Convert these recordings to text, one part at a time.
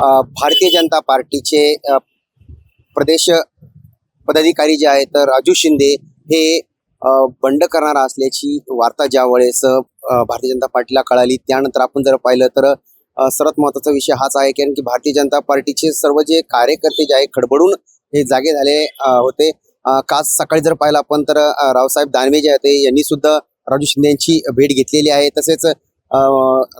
भारतीय जनता पार्टीचे प्रदेश पदाधिकारी जे आहेत तर राजू शिंदे हे बंड करणार असल्याची वार्ता ज्या वेळेस भारतीय जनता पार्टीला कळाली. त्यानंतर आपण जर पाहिलं तर सर्वात महत्त्वाचा विषय हाच आहे कारण की भारतीय जनता पार्टीचे सर्व जे कार्यकर्ते जे आहे खडबडून हे जागे झाले होते. काल सकाळी जर पाहिलं आपण तर रावसाहेब दानवे जे आहेत यांनी सुद्धा राजू शिंदे यांची भेट घेतलेली आहे. तसेच अ,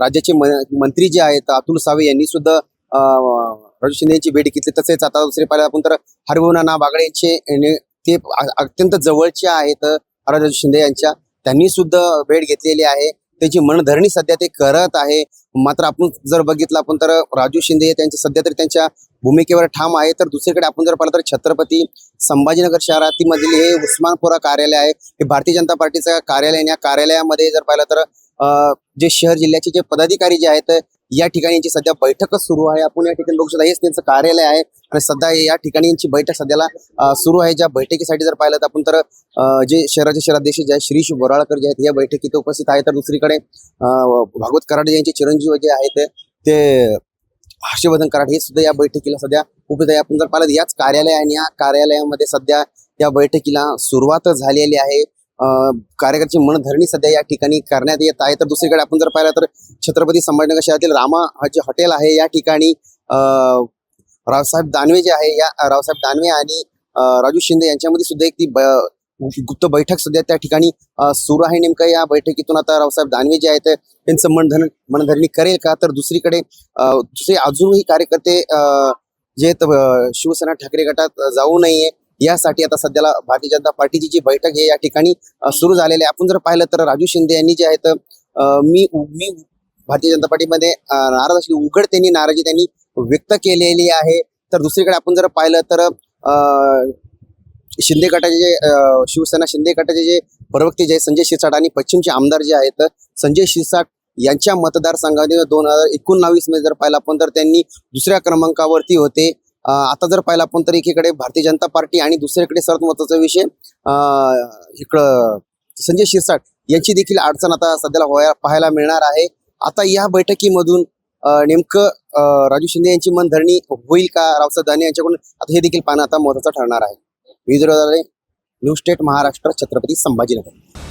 राज्याचे म- मंत्री जे आहेत अतुल सावे यांनी सुद्धा राजू शिंदे यांची भेट घेतली. तसेच आता दुसरे पाहिलं आपण तर हरिभाऊ बागडे यांचे ते अत्यंत जवळचे आहेत राजू शिंदे यांच्या. त्यांनी सुद्धा भेट घेतलेली आहे. त्याची मनधरणी सध्या ते करत आहे. मात्र आपण जर बघितलं आपण तर राजू शिंदे त्यांचे सध्या तरी त्यांच्या भूमिकेवर ठाम आहे. तर दुसरीकडे आपण जर पाहिलं तर छत्रपती संभाजीनगर शहरातील मधील हे उस्मानपुरा कार्यालय आहे. हे भारतीय जनता पार्टीचं कार्यालय आणि या कार्यालयामध्ये जर पाहिलं तर अ, जे शहर जिल्ह्याचे जे पदाधिकारी जे आहेत या ठिकाणी यांची सध्या बैठकच सुरू आहे. आपण या ठिकाणी बघू शकता हेच त्यांचं कार्यालय आहे. आणि सध्या या ठिकाणी यांची बैठक सध्याला सुरू आहे. ज्या बैठकीसाठी जर पाहिलं तर आपण तर जे शहराचे शहराध्यक्ष जे आहेत श्रीश बोराळकर जे आहेत या बैठकीत उपस्थित आहे तर दुसरीकडे अ, भागवत कराडे यांचे चिरंजीव जे आहेत ते हर्षवर्धन कराड हे सुद्धा या बैठकीला सध्या उपस्थित आहे आपण जर पाहिलं याच कार्यालय आणि या कार्यालयामध्ये सध्या या बैठकीला सुरुवात झालेली आहे. कार्यकर्त्याची मनधरणी सध्या या ठिकाणी करण्यात येत आहे. तर दुसरीकडे आपण जर पाहिलं तर छत्रपती संभाजीनगर शहरातील रामा जे हॉटेल आहे या ठिकाणी रावसाहेब दानवे जे आहे या रावसाहेब दानवे आणि राजू शिंदे यांच्यामध्ये सुद्धा एक ती ब- गुप्त बैठक सध्या त्या ठिकाणी सुरू आहे नेमकं. या बैठकीतून आता रावसाहेब दानवे जे आहेत त्यांचं मनधन मनधरणी करेल का? तर दुसरीकडे दुसरे अजूनही कार्यकर्ते जे शिवसेना ठाकरे गटात जाऊ नये. यासाठी आता सध्याला भारतीय जनता पार्टीची जी बैठक आहे या ठिकाणी सुरू झालेली आहे. आपण जर पाहिलं तर राजू शिंदे यांनी जे आहेत मी मी भारतीय जनता पार्टीमध्ये नाराज असली उघड त्यांनी नाराजी त्यांनी व्यक्त केलेली आहे. तर दुसरीकडे आपण जर पाहिलं तर शिंदे गटाचे जे शिवसेना शिंदे गटाचे जे प्रवक्ते जे संजय शिरसाट आणि पश्चिमचे आमदार जे आहेत संजय शिरसाट यांच्या मतदारसंघाने दोन हजार एकोणावीसमध्ये जर पाहिलं आपण तर त्यांनी दुसऱ्या क्रमांकावरती होते. आता जर पाहिलं आपण तर एकीकडे भारतीय जनता पार्टी आणि दुसरीकडे सर्वात महत्त्वाचा विषय इकडं संजय शिरसाट यांची देखील अडचण आता सध्याला पाहायला मिळणार आहे. आता या बैठकीमधून नेमकं राजू शिंदे यांची मनधरणी होईल का? रावसाहेब दाने यांच्याकडून आता हे देखील पाहणं आता महत्वाचं ठरणार आहे. Vidarbha new state Maharashtra Chhatrapati Sambhajinagar.